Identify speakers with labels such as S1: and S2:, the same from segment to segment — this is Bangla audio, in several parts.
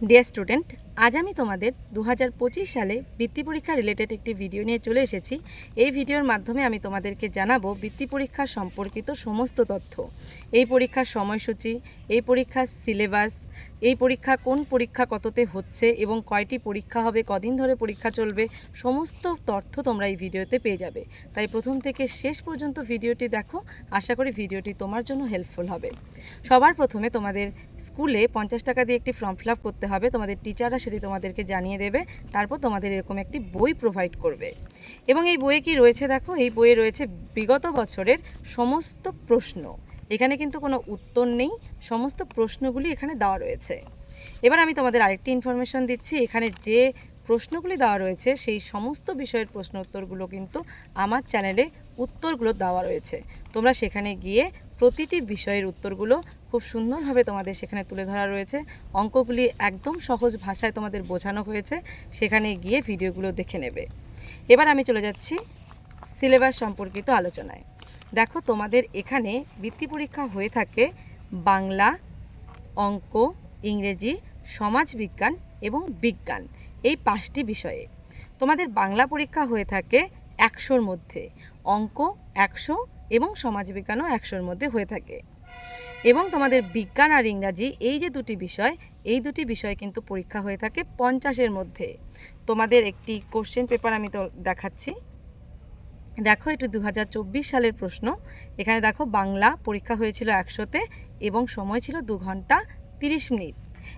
S1: ডিয়ার স্টুডেন্ট আজ আমি তোমাদের দু হাজার পঁচিশ সালে বৃত্তি পরীক্ষা রিলেটেড একটি ভিডিও নিয়ে চলে এসেছি। এই ভিডিওর মাধ্যমে আমি তোমাদেরকে জানাব বৃত্তি পরীক্ষা সম্পর্কিত সমস্ত তথ্য। এই পরীক্ষার সময়সূচি, এই পরীক্ষার সিলেবাস এই পরীক্ষা কোন পরীক্ষা কততে হচ্ছে এবং কয়টি পরীক্ষা হবে, কদিন ধরে পরীক্ষা চলবে, সমস্ত তথ্য তোমরা এই ভিডিওতে পেয়ে যাবে। তাই প্রথম থেকে শেষ পর্যন্ত ভিডিওটি দেখো, আশা করি ভিডিওটি তোমার জন্য হেল্পফুল হবে। সবার প্রথমে তোমাদের স্কুলে পঞ্চাশ টাকা দিয়ে একটি ফর্ম ফিল করতে হবে। তোমাদের টিচাররা সেটি তোমাদেরকে জানিয়ে দেবে। তারপর তোমাদের এরকম একটি বই প্রোভাইড করবে। এবং এই বইয়ে কি রয়েছে দেখো? এই বইয়ে রয়েছে বিগত বছরের সমস্ত প্রশ্ন। এখানে কিন্তু কোনো উত্তর নেই। সমস্ত প্রশ্নগুলি এখানে দেওয়া রয়েছে। এবার আমি তোমাদের আরেকটি ইনফরমেশন দিচ্ছি। এখানে যে প্রশ্নগুলি দেওয়া রয়েছে, সেই সমস্ত বিষয়ের প্রশ্ন উত্তরগুলো কিন্তু আমার চ্যানেলে উত্তরগুলো দেওয়া রয়েছে। তোমরা সেখানে গিয়ে প্রতিটি বিষয়ের উত্তরগুলো খুব সুন্দরভাবে তোমাদের সেখানে তুলে ধরা রয়েছে। অঙ্কগুলি একদম সহজ ভাষায় তোমাদের বোঝানো হয়েছে। সেখানে গিয়ে ভিডিওগুলো দেখে নেবে। এবার আমি চলে যাচ্ছি সিলেবাস সম্পর্কিত আলোচনায়। দেখো, তোমাদের এখানে বৃত্তি পরীক্ষা হয়ে থাকে বাংলা, অঙ্ক, ইংরেজি, সমাজবিজ্ঞান এবং বিজ্ঞান এই পাঁচটি বিষয়ে। তোমাদের বাংলা পরীক্ষা হয়ে থাকে একশোর মধ্যে। অঙ্ক একশো এবং সমাজবিজ্ঞানও একশোর মধ্যে হয়ে থাকে। এবং তোমাদের বিজ্ঞান আর ইংরাজি এই যে দুটি বিষয়, এই দুটি বিষয় কিন্তু পরীক্ষা হয়ে থাকে পঞ্চাশের মধ্যে। তোমাদের একটি কোশ্চেন পেপার আমি তো দেখাচ্ছি। দেখো, এটি দু সালের প্রশ্ন। এখানে দেখো, বাংলা পরীক্ষা হয়েছিল একশোতে এবং সময় ছিল দু ঘণ্টা তিরিশ মিনিট।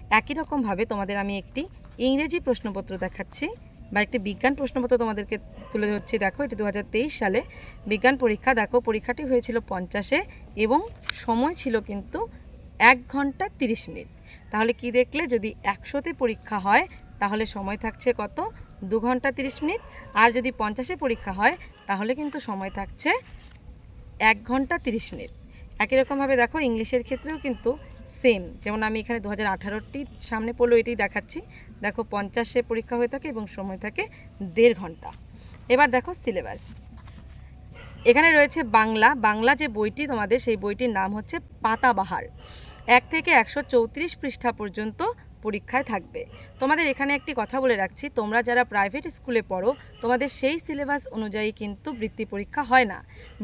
S1: একই রকমভাবে তোমাদের আমি একটি ইংরেজি প্রশ্নপত্র দেখাচ্ছি বা একটি বিজ্ঞান প্রশ্নপত্র তোমাদেরকে তুলে ধরছি, দেখো, এটি দু হাজার তেইশ সালে বিজ্ঞান পরীক্ষা। দেখো, পরীক্ষাটি হয়েছিল পঞ্চাশে এবং সময় ছিল কিন্তু এক ঘণ্টা তিরিশ মিনিট। তাহলে কি দেখলে, যদি একশোতে পরীক্ষা হয়, তাহলে সময় থাকছে কত? দু ঘণ্টা তিরিশ মিনিট। আর যদি পঞ্চাশে পরীক্ষা হয়, তাহলে কিন্তু সময় থাকছে এক ঘণ্টা তিরিশ মিনিট। একই রকমভাবে দেখো, ইংলিশের ক্ষেত্রেও কিন্তু সেম যেমন আমি এখানে দু হাজার সামনে পড়ল, এটাই দেখাচ্ছি। দেখো, পঞ্চাশে পরীক্ষা হয়ে থাকে এবং সময় থাকে দেড় ঘণ্টা। এবার দেখো সিলেবাস এখানে রয়েছে বাংলা। বাংলা যে বইটি তোমাদের, সেই বইটির নাম হচ্ছে পাতাবাহার। এক থেকে একশো চৌত্রিশ পৃষ্ঠা পর্যন্ত পরীক্ষায় থাকবে। তোমাদের এখানে একটি কথা বলে রাখছি, তোমরা যারা প্রাইভেট স্কুলে পড়ো, তোমাদের সেই সিলেবাস অনুযায়ী কিন্তু বৃত্তি পরীক্ষা হয় না।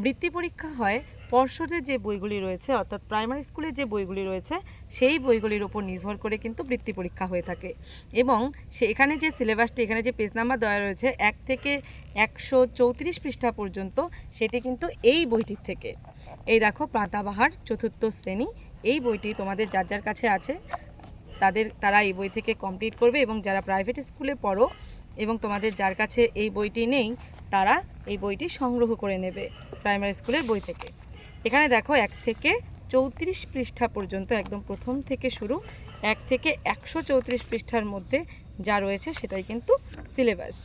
S1: বৃত্তি পরীক্ষা হয় পর্ষদের যে বইগুলি রয়েছে, অর্থাৎ প্রাইমারি স্কুলের যে বইগুলি রয়েছে, সেই বইগুলির উপর নির্ভর করে কিন্তু বৃত্তি পরীক্ষা হয়ে থাকে। এবং সে এখানে যে সিলেবাসটি এখানে যে পেজ নাম্বার দেওয়া রয়েছে, এক থেকে একশো চৌত্রিশ পৃষ্ঠা পর্যন্ত, সেটি কিন্তু এই বইটির থেকে। এই দেখো, প্রাতাবাহার চতুর্থ শ্রেণি, এই বইটি তোমাদের যার যার কাছে আছে তাদের, তারা এই বই থেকে কমপ্লিট করবে এবং যারা প্রাইভেট স্কুলে পড়ো এবং তোমাদের যার কাছে এই বইটি নেই, তারা এই বইটি সংগ্রহ করে নেবে প্রাইমারি স্কুলের বই থেকে। এখানে দেখো এক থেকে চৌত্রিশ পৃষ্ঠা পর্যন্ত, একদম প্রথম থেকে শুরু, এক থেকে একশো চৌত্রিশ পৃষ্ঠার মধ্যে যা রয়েছে সেটাই কিন্তু সিলেবাস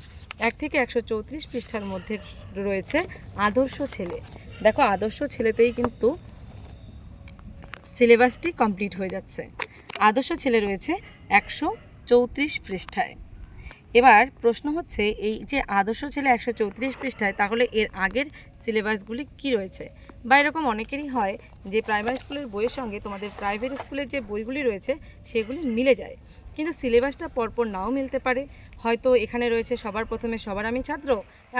S1: এক থেকে একশো চৌত্রিশ পৃষ্ঠার মধ্যে রয়েছে আদর্শ ছেলে। দেখো আদর্শ ছেলেতেই কিন্তু সিলেবাসটি কমপ্লিট হয়ে যাচ্ছে। আদর্শ ছেলে রয়েছে একশো চৌত্রিশ পৃষ্ঠায়। এবার প্রশ্ন হচ্ছে, এই যে আদর্শ ছেলে একশো চৌত্রিশ পৃষ্ঠায়, তাহলে এর আগের সিলেবাসগুলি কি রয়েছে? বা এরকম অনেকেরই হয় যে প্রাইমারি স্কুলের বইয়ের সঙ্গে তোমাদের প্রাইভেট স্কুলের যে বইগুলি রয়েছে, সেগুলি মিলে যায়। কিন্তু সিলেবাসটা পরপর নাও মিলতে পারে। হয়তো এখানে রয়েছে সবার প্রথমে সবার আমি ছাত্র,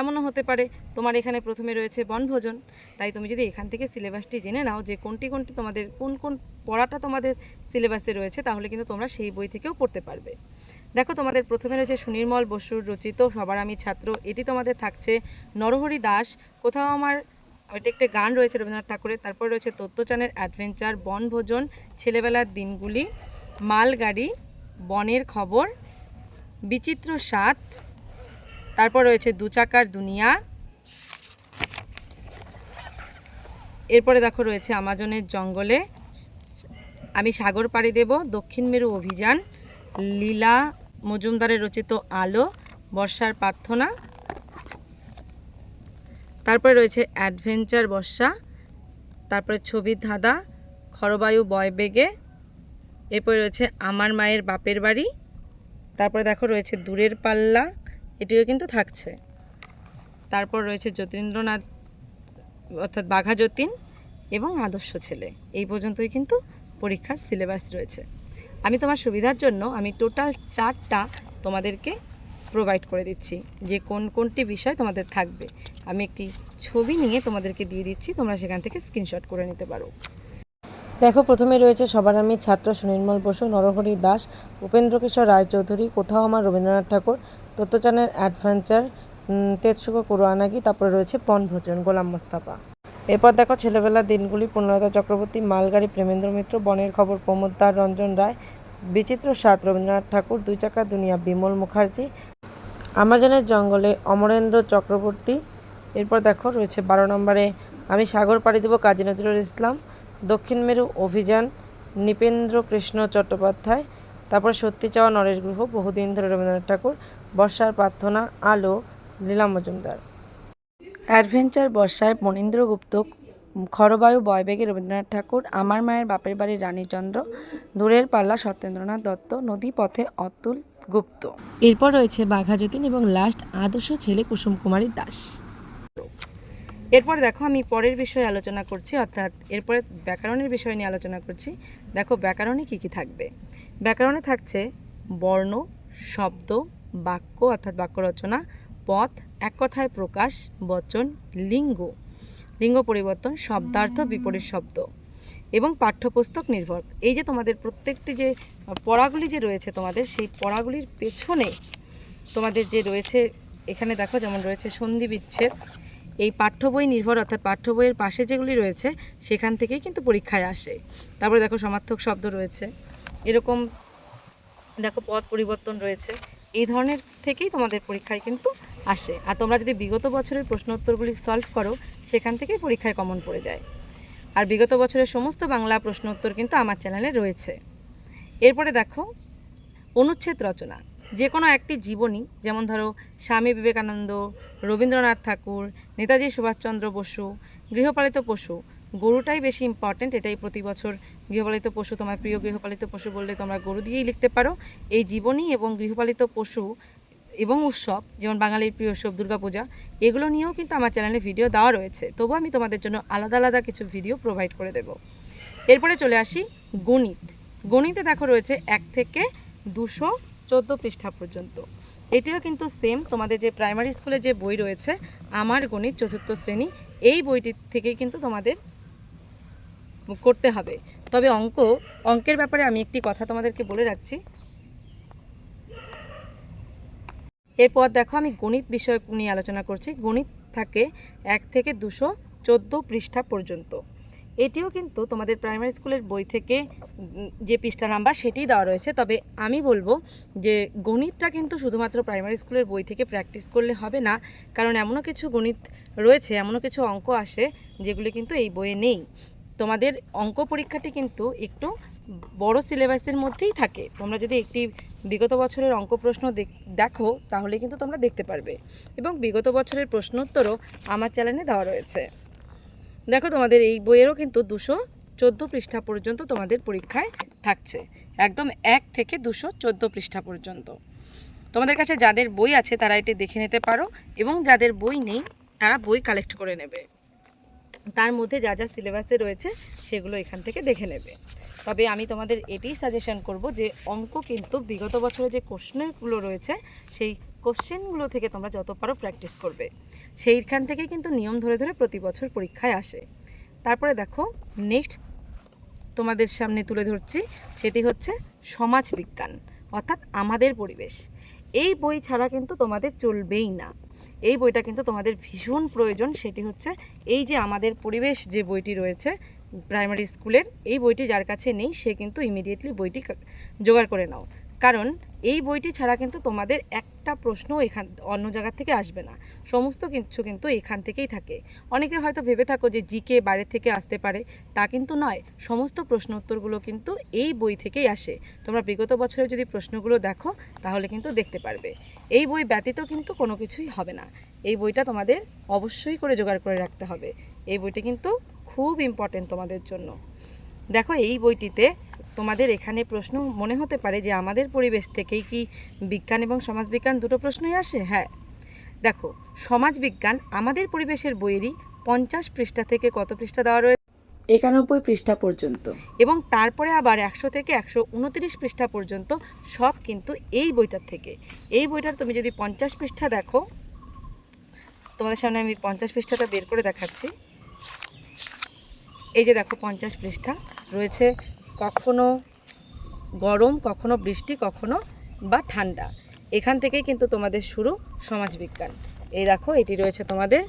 S1: এমনও হতে পারে তোমার এখানে প্রথমে রয়েছে বনভোজন। তাই তুমি যদি এখান থেকে সিলেবাসটি জেনে নাও যে কোনটি কোনটি তোমাদের, কোন কোন পড়াটা তোমাদের সিলেবাসে রয়েছে, তাহলে কিন্তু তোমরা সেই বই থেকেও পড়তে পারবে। দেখো তোমাদের প্রথমে রয়েছে সুনির্মল বসুর রচিত সবার আমি ছাত্র, এটি তোমাদের থাকছে নরহরি দাস। কোথাও আমার ওইটা একটা গান রয়েছে রবীন্দ্রনাথ ঠাকুরের, তারপর রয়েছে তত্ত্বচানের অ্যাডভেঞ্চার, বনভোজন, ছেলেবেলার দিনগুলি, মালগাড়ি, বনের খবর বিচিত্র স্বাদ। তারপর রয়েছে দু চাকার দুনিয়া। এরপরে দেখো রয়েছে আমাজনের জঙ্গলে। আমি সাগর পাড়ি দেব, দক্ষিণ মেরু অভিযান, লীলা মজুমদারের রচিত আলো, বর্ষার প্রার্থনা। তারপরে রয়েছে অ্যাডভেঞ্চার বর্ষা, তারপরে ছবির ধাঁধা, খরবায়ু বয় বেগে এরপরে রয়েছে আমার মায়ের বাপের বাড়ি। তারপরে দেখো রয়েছে দূরের পাল্লা, এটিও কিন্তু থাকছে। তারপর রয়েছে যতীন্দ্রনাথ, অর্থাৎ বাঘা যতীন এবং আদর্শ ছেলে। এই পর্যন্তই কিন্তু পরীক্ষার সিলেবাস রয়েছে। আমি তোমার সুবিধার জন্য আমি টোটাল চারটা তোমাদেরকে প্রোভাইড করে দিচ্ছি যে কোন কোনটি বিষয় তোমাদের থাকবে। আমি একটি ছবি নিয়ে তোমাদেরকে দিয়ে দিচ্ছি, তোমরা সেখান থেকে স্ক্রিনশট করে নিতে পারো।
S2: দেখো, প্রথমে রয়েছে সবার আমি ছাত্র সুনির্মল বসু, নরহরি দাস, উপেন্দ্র কিশোর রায়চৌধুরী, কোথাও আমার রবীন্দ্রনাথ ঠাকুর, তত্ত্বচানের অ্যাডভেঞ্চার তেতসুকো কুরআনাগি, তারপরে রয়েছে বনভোজন গোলাম মোস্তাফা। এরপর দেখো, ছেলেবেলার দিনগুলি পূর্ণলতা চক্রবর্তী, মালগাড়ি, প্রেমেন্দ্র মিত্র, বনের খবর প্রমোদদার রঞ্জন রায়, বিচিত্র সাত, রবীন্দ্রনাথ ঠাকুর, দুই চাকা দুনিয়া, বিমল মুখার্জি, আমাজনের জঙ্গলে অমরেন্দ্র চক্রবর্তী। এরপর দেখো, রয়েছে বারো নম্বরে, আমি সাগর পাড়ি দেবো কাজী নজরুল ইসলাম দক্ষিণ মেরু অভিযান, নৃপেন্দ্র কৃষ্ণ চট্টোপাধ্যায়, তারপর সত্যি চাওয়া নরেশ গুহ, বহুদিন ধরে রবীন্দ্রনাথ ঠাকুর, বর্ষার প্রার্থনা, আলো, লীলা মজুমদার।
S1: অ্যাডভেঞ্চার বর্ষায় মনীন্দ্র গুপ্ত, খরবায়ু বয়বেগে রবীন্দ্রনাথ ঠাকুর, আমার মায়ের বাপের বাড়ি রানীচন্দ্র, দূরের পাল্লা সত্যেন্দ্রনাথ দত্ত, নদী পথে অতুল গুপ্ত। এরপর রয়েছে বাঘা যতীন এবং লাস্ট আদর্শ ছেলে কুসুম কুমারী দাস। এরপর দেখো আমি পরের বিষয়ে আলোচনা করছি, অর্থাৎ এরপরে ব্যাকরণের বিষয় নিয়ে আলোচনা করছি। দেখো ব্যাকরণে কি কি থাকবে? ব্যাকরণে থাকছে বর্ণ, শব্দ, বাক্য, অর্থাৎ বাক্য রচনা, পথ, এক কথায় প্রকাশ, বচন, লিঙ্গ। লিঙ্গ পরিবর্তন, শব্দার্থ বিপরীত শব্দ এবং পাঠ্যপুস্তক নির্ভর। এই যে তোমাদের প্রত্যেকটি যে পড়াগুলি যে রয়েছে তোমাদের, সেই পড়াগুলির পেছনে তোমাদের যে রয়েছে, এখানে দেখো যেমন রয়েছে সন্ধি বিচ্ছেদ এই পাঠ্য বই নির্ভর, অর্থাৎ পাঠ্য বইয়ের পাশে যেগুলি রয়েছে, সেখান থেকেই কিন্তু পরীক্ষায় আসে। তারপরে দেখো সমার্থক শব্দ রয়েছে। এরকম দেখো পথ পরিবর্তন রয়েছে। এই ধরনের থেকেই তোমাদের পরীক্ষায় কিন্তু আসে। আর তোমরা যদি বিগত বছরের প্রশ্ন উত্তরগুলি সলভ করো, সেখান থেকেই পরীক্ষায় কমন পড়ে যায়। আর বিগত বছরের সমস্ত বাংলা প্রশ্ন উত্তর কিন্তু আমার চ্যানেলে রয়েছে। এরপরে দেখো অনুচ্ছেদ রচনা। যে কোনো একটি জীবনী, যেমন ধরো স্বামী বিবেকানন্দ, রবীন্দ্রনাথ ঠাকুর নেতাজি সুভাষচন্দ্র বসু, গৃহপালিত পশু। গরুটাই বেশি ইম্পর্ট্যান্ট এটাই প্রতি বছর গৃহপালিত পশু। তোমার প্রিয় গৃহপালিত পশু বললে তোমরা গরু দিয়েই লিখতে পারো। এই জীবনী এবং গৃহপালিত পশু এবং উৎসব, যেমন বাঙালির প্রিয় উৎসব, দুর্গাপূজা, এগুলো নিয়েও কিন্তু আমার চ্যানেলে ভিডিও দেওয়া রয়েছে। তবু আমি তোমাদের জন্য আলাদা আলাদা কিছু ভিডিও প্রোভাইড করে দেব। এরপরে চলে আসি গণিত। গণিতে দেখো রয়েছে এক থেকে দুশো চোদ্দ পৃষ্ঠা পর্যন্ত। এটিও কিন্তু সেম তোমাদের যে প্রাইমারি স্কুলে যে বই রয়েছে, আমার গণিত চতুর্থ শ্রেণি, এই বইটির থেকেই কিন্তু তোমাদের করতে হবে। তবে অঙ্ক, অঙ্কের ব্যাপারে আমি একটি কথা তোমাদেরকে বলে রাখছি। এরপর দেখো, আমি গণিত বিষয় নিয়ে আলোচনা করছি। গণিত থাকে এক থেকে দুশো চোদ্দ পৃষ্ঠা পর্যন্ত। এটিও কিন্তু তোমাদের প্রাইমারি স্কুলের বই থেকে যে পৃষ্ঠা নাম্বার সেটিই দেওয়া রয়েছে। তবে আমি বলব যে গণিতটা কিন্তু শুধুমাত্র প্রাইমারি স্কুলের বই থেকে প্র্যাকটিস করলে হবে না, কারণ এমনও কিছু গণিত রয়েছে, এমনও কিছু অঙ্ক আসে যেগুলি কিন্তু এই বইয়ে নেই। তোমাদের অঙ্ক পরীক্ষাটি কিন্তু একটু বড় সিলেবাসের মধ্যেই থাকে। তোমরা যদি একটি বিগত বছরের অঙ্ক প্রশ্ন দেখো তাহলে কিন্তু তোমরা দেখতে পারবে। এবং বিগত বছরের প্রশ্নোত্তরও আমার চ্যানেলে দেওয়া রয়েছে। দেখো তোমাদের এই বইয়েরও কিন্তু দুশো চোদ্দ পৃষ্ঠা পর্যন্ত তোমাদের পরীক্ষায় থাকছে। একদম এক থেকে দুশো চোদ্দ পৃষ্ঠা পর্যন্ত। তোমাদের কাছে যাদের বই আছে তারা এটি দেখে নিতে পারো এবং যাদের বই নেই তারা বই কালেক্ট করে নেবে। তার মধ্যে যা যা সিলেবাসে রয়েছে সেগুলো এখান থেকে দেখে নেবে। তবে আমি তোমাদের এটাই সাজেশন করব যে অঙ্ক কিন্তু বিগত বছরে যে কোশ্চেনগুলো রয়েছে সেই কোশ্চেনগুলো থেকে তোমরা যত পারো প্র্যাকটিস করবে। সেইখান থেকেই কিন্তু নিয়ম ধরে ধরে প্রতি বছর পরীক্ষায় আসে। তারপরে দেখো নেক্সট তোমাদের সামনে তুলে ধরছি, সেটি হচ্ছে সমাজ বিজ্ঞান, অর্থাৎ আমাদের পরিবেশ। এই বই ছাড়া কিন্তু তোমাদের চলবেই না। এই বইটা কিন্তু তোমাদের ভীষণ প্রয়োজন, সেটি হচ্ছে এই যে আমাদের পরিবেশ যে বইটি রয়েছে প্রাইমারি স্কুলের এই বইটি যার কাছে নেই, সে কিন্তু ইমিডিয়েটলি বইটি জোগাড় করে নাও। কারণ এই বইটি ছাড়া কিন্তু তোমাদের একটা প্রশ্ন এখান, অন্য জায়গা থেকে আসবে না। সমস্ত কিছু কিন্তু এখান থেকেই থাকে। অনেকে হয়তো ভেবে থাকো যে জিকে বাইরে থেকে আসতে পারে, তা কিন্তু নয়। সমস্ত প্রশ্ন উত্তরগুলো কিন্তু এই বই থেকেই আসে। তোমরা বিগত বছরে যদি প্রশ্নগুলো দেখো, তাহলে কিন্তু দেখতে পারবে। এই বই ব্যতীত কিন্তু কোনো কিছুই হবে না। এই বইটা তোমাদের অবশ্যই করে জোগাড় করে রাখতে হবে। এই বইটি কিন্তু খুব ইম্পর্টেন্ট তোমাদের জন্য। দেখো এই বইটিতে তোমাদের এখানে প্রশ্ন মনে হতে পারে যে আমাদের পরিবেশ থেকেই কি বিজ্ঞান এবং সমাজবিজ্ঞান দুটো প্রশ্নই আসে? হ্যাঁ। দেখো সমাজবিজ্ঞান আমাদের পরিবেশের বইয়েরই পঞ্চাশ পৃষ্ঠা থেকে কত পৃষ্ঠা দেওয়া রয়েছে
S2: একানব্বই পৃষ্ঠা পর্যন্ত।
S1: এবং তারপরে আবার একশো থেকে একশো উনত্রিশ পৃষ্ঠা পর্যন্ত সব কিন্তু এই বইটার থেকে। এই বইটার তুমি যদি পঞ্চাশ পৃষ্ঠা দেখো তোমাদের সামনে আমি পঞ্চাশ পৃষ্ঠাটা বের করে দেখাচ্ছি। এই যে দেখো পঞ্চাশ পৃষ্ঠা রয়েছে। কখনো গরম, কখনো বৃষ্টি, কখনো বা ঠান্ডা। এখান থেকেই কিন্তু তোমাদের শুরু সমাজবিজ্ঞান এই দেখো, এটি রয়েছে তোমাদের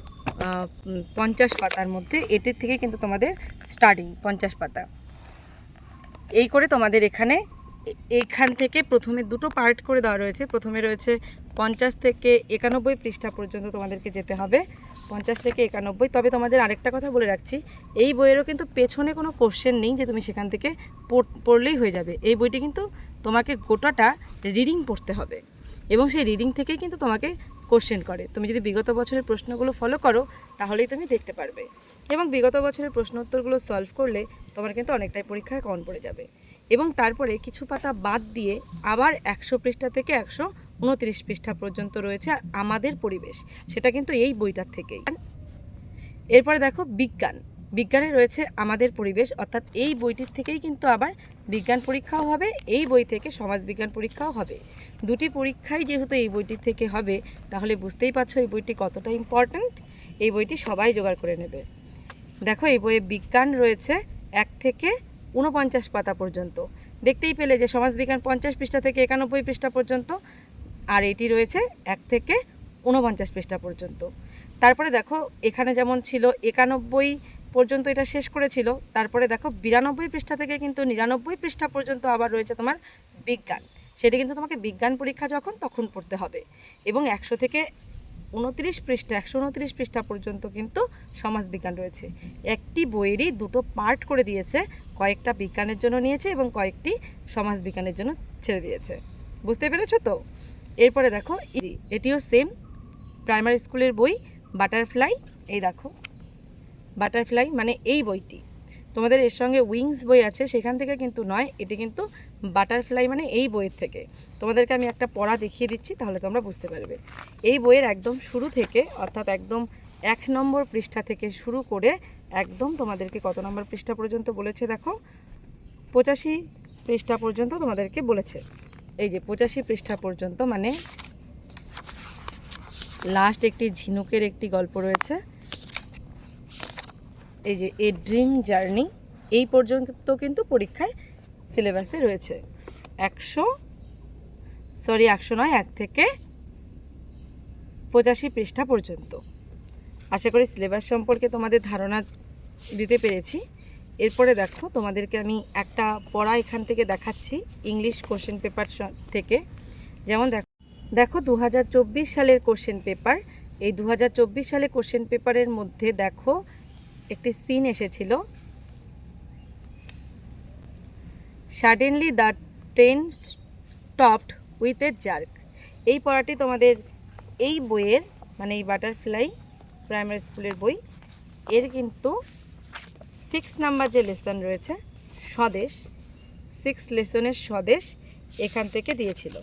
S1: পঞ্চাশ পাতার মধ্যে। এটির থেকে কিন্তু তোমাদের স্টার্টিং পঞ্চাশ পাতা। এই করে তোমাদের এখানে, এ- এইখান থেকে প্রথমে দুটো পার্ট করে দেওয়া রয়েছে। প্রথমে রয়েছে পঞ্চাশ থেকে একানব্বই পৃষ্ঠা পর্যন্ত তোমাদেরকে যেতে হবে। পঞ্চাশ থেকে একানব্বই, তবে তোমাদের আরেকটা কথা বলে রাখছি। এই বইয়েরও কিন্তু পেছনে কোনো কোশ্চেন নেই যে তুমি সেখান থেকে পড়লেই হয়ে যাবে। এই বইটি কিন্তু তোমাকে গোটাটা রিডিং পড়তে হবে এবং সেই রিডিং থেকেই কিন্তু তোমাকে কোশ্চেন করে। তুমি যদি বিগত বছরের প্রশ্নগুলো ফলো করো, তাহলেই তুমি দেখতে পারবে। এবং বিগত বছরের প্রশ্ন উত্তরগুলো সলভ করলে তোমার কিন্তু অনেকটাই পরীক্ষায় কম পড়ে যাবে। এবং তারপরে কিছু পাতা বাদ দিয়ে আবার একশো পৃষ্ঠা থেকে একশো উনত্রিশ পৃষ্ঠা পর্যন্ত রয়েছে আমাদের পরিবেশ। সেটা কিন্তু এই বইটার থেকেই। এরপরে দেখো বিজ্ঞান। বিজ্ঞানে রয়েছে আমাদের পরিবেশ, অর্থাৎ এই বইটির থেকেই কিন্তু আবার বিজ্ঞান পরীক্ষাও হবে, এই বই থেকে সমাজ বিজ্ঞান পরীক্ষাও হবে। দুটি পরীক্ষাই যেহেতু এই বইটির থেকে হবে, তাহলে বুঝতেই পারছ এই বইটি কতটা ইম্পর্ট্যান্ট এই বইটি সবাই জোগাড় করে নেবে। দেখো এই বইয়ে বিজ্ঞান রয়েছে এক থেকে উনপঞ্চাশ পাতা পর্যন্ত। দেখতেই পেলে যে সমাজবিজ্ঞান পঞ্চাশ পৃষ্ঠা থেকে একানব্বই পৃষ্ঠা পর্যন্ত আর এটি রয়েছে এক থেকে উনপঞ্চাশ পৃষ্ঠা পর্যন্ত। তারপরে দেখো, এখানে যেমন ছিল একানব্বই পর্যন্ত এটা শেষ করেছিল, তারপরে দেখো বিরানব্বই পৃষ্ঠা থেকে কিন্তু নিরানব্বই পৃষ্ঠা পর্যন্ত আবার রয়েছে তোমার বিজ্ঞান। সেটা কিন্তু তোমাকে বিজ্ঞান পরীক্ষা যখন, তখন পড়তে হবে। এবং একশো থেকে উনত্রিশ পৃষ্ঠা, একশো উনত্রিশ পৃষ্ঠা পর্যন্ত কিন্তু সমাজবিজ্ঞান রয়েছে। একটি বইয়েরই দুটো পার্ট করে দিয়েছে, কয়েকটা বিজ্ঞানের জন্য নিয়েছে এবং কয়েকটি সমাজবিজ্ঞানের জন্য ছেড়ে দিয়েছে। বুঝতে পেরেছ তো? এরপরে দেখো এটিও সেম প্রাইমারি স্কুলের বই বাটারফ্লাই এই দেখো। বাটারফ্লাই মানে এই বইটি। তোমাদের এর সঙ্গে উইংস বই আছে, সেখান থেকে কিন্তু নয়, এটি কিন্তু বাটারফ্লাই মানে এই বইয়ের থেকে। তোমাদেরকে আমি একটা পড়া দেখিয়ে দিচ্ছি, তাহলে তোমরা বুঝতে পারবে। এই বইয়ের একদম শুরু থেকে, অর্থাৎ একদম এক নম্বর পৃষ্ঠা থেকে শুরু করে একদম তোমাদেরকে কত নম্বর পৃষ্ঠা পর্যন্ত বলেছে দেখো? পঁচাশি পৃষ্ঠা পর্যন্ত তোমাদেরকে বলেছে। এই যে পঁচাশি পৃষ্ঠা পর্যন্ত মানে লাস্ট একটি ঝিনুকের একটি গল্প রয়েছে। এই যে এ ড্রিম জার্নি এই পর্যন্ত কিন্তু পরীক্ষায় সিলেবাসে রয়েছে। একশো সরি একশো নয়, এক থেকে পঁচাশি পৃষ্ঠা পর্যন্ত। আশা করি সিলেবাস সম্পর্কে তোমাদের ধারণা দিতে পেরেছি। এরপরে দেখো, তোমাদেরকে আমি একটা পড়া এখান থেকে দেখাচ্ছি ইংলিশ কোশ্চেন পেপার থেকে। যেমন দেখো দেখো দু হাজার চব্বিশ সালের কোশ্চেন পেপার এই দু সালে কোশ্চেন পেপারের মধ্যে দেখো, একটি সিন এসেছিল। Suddenly the train stopped with a jerk এই পড়াটি তোমাদের এই বইয়ের মানে এই বাটারফ্লাই প্রাইমারি স্কুলের বই। এর কিন্তু সিক্স নাম্বার যে লেসন রয়েছে, স্বদেশ, সিক্স লেসনের স্বদেশ এখান থেকে দিয়েছিল।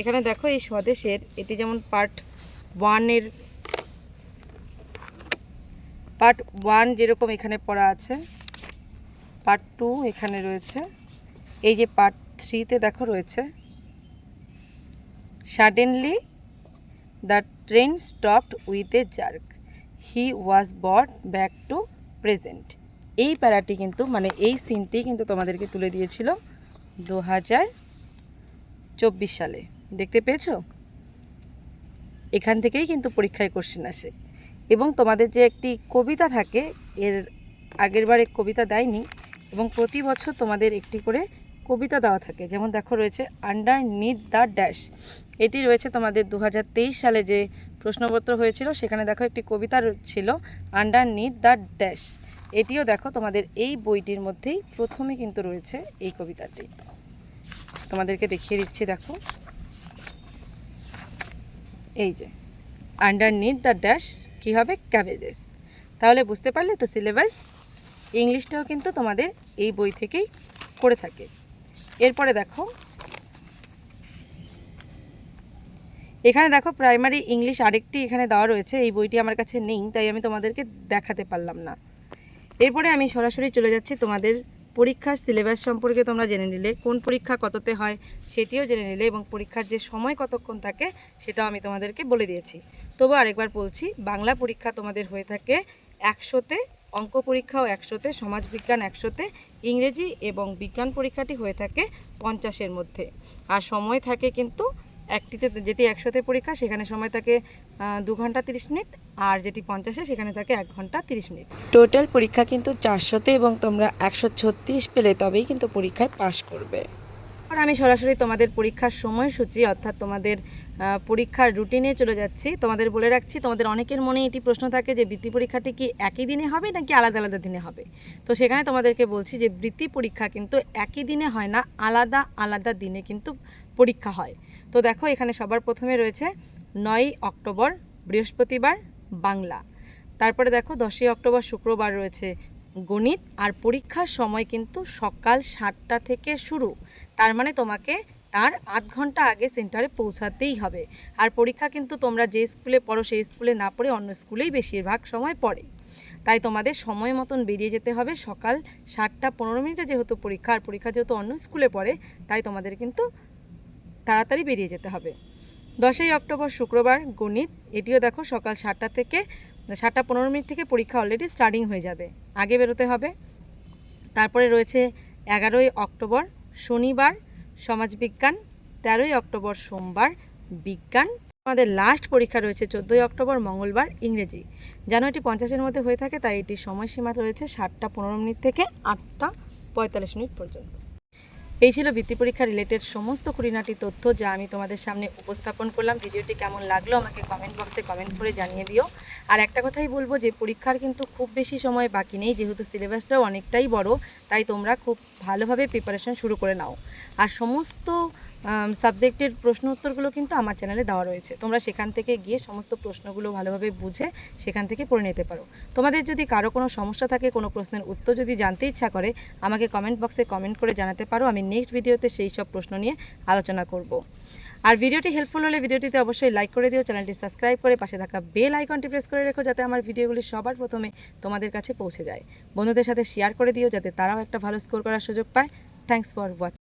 S1: এখানে দেখো এই স্বদেশের, এটি যেমন পার্ট ওয়ানের পার্ট ওয়ান যেরকম এখানে পড়া আছে, পার্ট টু এখানে রয়েছে, এই যে পার্ট থ্রিতে দেখো রয়েছে suddenly the train stopped with a jerk he was brought back to present এই প্যারাটি কিন্তু মানে এই সিনটি কিন্তু তোমাদেরকে তুলে দিয়েছিল দু চব্বিশ সালে। দেখতে পেয়েছ? এখান থেকেই কিন্তু পরীক্ষায় কোশ্চেন আসে। এবং তোমাদের যে একটি কবিতা থাকে, এর আগের বারে কবিতা দেয়নি, এবং প্রতি বছর তোমাদের একটি করে কবিতা দেওয়া থাকে। যেমন দেখো, রয়েছে আন্ডার নিড দ্য ড্যাশ এটি রয়েছে তোমাদের দু হাজার তেইশ সালে যে প্রশ্নপত্র হয়েছিল, সেখানে দেখো একটি কবিতা ছিল আন্ডার নিড দ্য ড্যাশ এটিও দেখো তোমাদের এই বইটির মধ্যেই প্রথমে কিন্তু রয়েছে এই কবিতাটি। তোমাদেরকে দেখিয়ে দিচ্ছি, দেখো। এই যে আন্ডারনিথ দ্য ড্যাশ কী হবে? ক্যাবেজেস তাহলে বুঝতে পারলে তো সিলেবাস ইংলিশটাও কিন্তু তোমাদের এই বই থেকেই করে থাকে। এরপরে দেখো, এখানে দেখো প্রাইমারি ইংলিশ আরেকটি এখানে দেওয়া রয়েছে, এই বইটি আমার কাছে নেই, তাই আমি তোমাদেরকে দেখাতে পারলাম না। এরপরে আমি সরাসরি চলে যাচ্ছি তোমাদের পরীক্ষার সিলেবাস সম্পর্কে তোমরা জেনে নিলে, কোন পরীক্ষা কততে হয় সেটিও জেনে নিলে এবং পরীক্ষার যে সময় কতক্ষণ থাকে সেটাও আমি তোমাদেরকে বলে দিয়েছি। তবু আরেকবার বলছি, বাংলা পরীক্ষা তোমাদের হয়ে থাকে একশোতে, অঙ্ক পরীক্ষাও একশোতে সমাজবিজ্ঞান একশোতে, ইংরেজি এবং বিজ্ঞান পরীক্ষাটি হয়ে থাকে পঞ্চাশের মধ্যে। আর সময় থাকে কিন্তু একটিতে যেটি একশোতে পরীক্ষা সেখানে সময় থাকে দু ঘণ্টা তিরিশ মিনিট আর যেটি পঞ্চাশে সেখানে থাকে এক ঘণ্টা তিরিশ মিনিট।
S2: টোটাল পরীক্ষা কিন্তু চারশোতে এবং তোমরা একশো ছত্রিশ পেলে তবেই কিন্তু পরীক্ষায় পাশ করবে।
S1: আর আমি সরাসরি তোমাদের পরীক্ষার সময়সূচি অর্থাৎ তোমাদের পরীক্ষার রুটিনে চলে যাচ্ছি। তোমাদের বলে রাখছি তোমাদের অনেকের মনে এটি প্রশ্ন থাকে যে বৃত্তি পরীক্ষাটি কি একই দিনে হবে নাকি আলাদা আলাদা দিনে হবে? তো সেখানে তোমাদেরকে বলছি যে বৃত্তি পরীক্ষা কিন্তু একই দিনে হয় না আলাদা আলাদা দিনে কিন্তু পরীক্ষা হয়। তো দেখো, এখানে সবার প্রথমে রয়েছে নয়ই অক্টোবর, বৃহস্পতিবার, বাংলা। তারপরে দেখো, দশই অক্টোবর শুক্রবার রয়েছে গণিত, আর পরীক্ষার সময় কিন্তু সকাল সাতটা থেকে শুরু। তার মানে তোমাকে তার আধ ঘণ্টা আগে সেন্টারে পৌঁছাতেই হবে। আর পরীক্ষা কিন্তু তোমরা যে স্কুলে পড়ো, সেই স্কুলে না পড়ে অন্য স্কুলেই বেশিরভাগ সময় পড়ে। তাই তোমাদের সময় মতন বেরিয়ে যেতে হবে। সকাল সাতটা পনেরো মিনিটে যেহেতু পরীক্ষা, আর পরীক্ষা যেহেতু অন্য স্কুলে পড়ে, তাই তোমাদের কিন্তু তাড়াতাড়ি বেরিয়ে যেতে হবে। দশই অক্টোবর শুক্রবার, গণিত, এটিও দেখো সকাল সাতটা থেকে, সাতটা পনেরো মিনিট থেকে পরীক্ষা অলরেডি স্টার্টিং হয়ে যাবে। আগে বেরোতে হবে। তারপরে রয়েছে এগারোই অক্টোবর, শনিবার, সমাজবিজ্ঞান, তেরোই অক্টোবর, সোমবার, বিজ্ঞান। আমাদের লাস্ট পরীক্ষা রয়েছে চোদ্দোই অক্টোবর, মঙ্গলবার, ইংরেজি। যেন এটি পঞ্চাশের মধ্যে হয়ে থাকে, তাই এটির সময়সীমা রয়েছে সাতটা পনেরো মিনিট থেকে আটটা পঁয়তাল্লিশ মিনিট পর্যন্ত। এই ছিল বৃত্তি পরীক্ষা রিলেটেড সমস্ত খুঁটিনাটি তথ্য যা আমি তোমাদের সামনে উপস্থাপন করলাম। ভিডিওটি কেমন লাগল আমাকে কমেন্ট বক্সে কমেন্ট করে জানিয়ে দিও। আর একটা কথাই বলব যে পরীক্ষার কিন্তু খুব বেশি সময় বাকি নেই, যেহেতু সিলেবাসটাও অনেকটাই বড়, তাই তোমরা খুব ভালোভাবে প্রিপারেশন শুরু করে নাও। আর সমস্ত সাবজেক্টের প্রশ্ন উত্তরগুলো কিন্তু আমার চ্যানেলে দেওয়া রয়েছে। তোমরা সেখান থেকে গিয়ে সমস্ত প্রশ্নগুলো ভালোভাবে বুঝে সেখান থেকে পড়ে নিতে পারো। তোমাদের যদি কারও কোনো সমস্যা থাকে, কোনো প্রশ্নের উত্তর যদি জানতে ইচ্ছা করে, আমাকে কমেন্ট বক্সে কমেন্ট করে জানাতে পারো। আমি নেক্সট ভিডিওতে সেই সব প্রশ্ন নিয়ে আলোচনা করব। আর ভিডিওটি হেল্পফুল হলে ভিডিওটিতে অবশ্যই লাইক করে দিও চ্যানেলটি সাবস্ক্রাইব করে পাশে থাকা বেল আইকনটি প্রেস করে রেখো যাতে আমার ভিডিওগুলি সবার প্রথমে তোমাদের কাছে পৌঁছে যায়। বন্ধুদের সাথে শেয়ার করে দিও যাতে তারাও একটা ভালো স্কোর করার সুযোগ পায়। Thanks for watching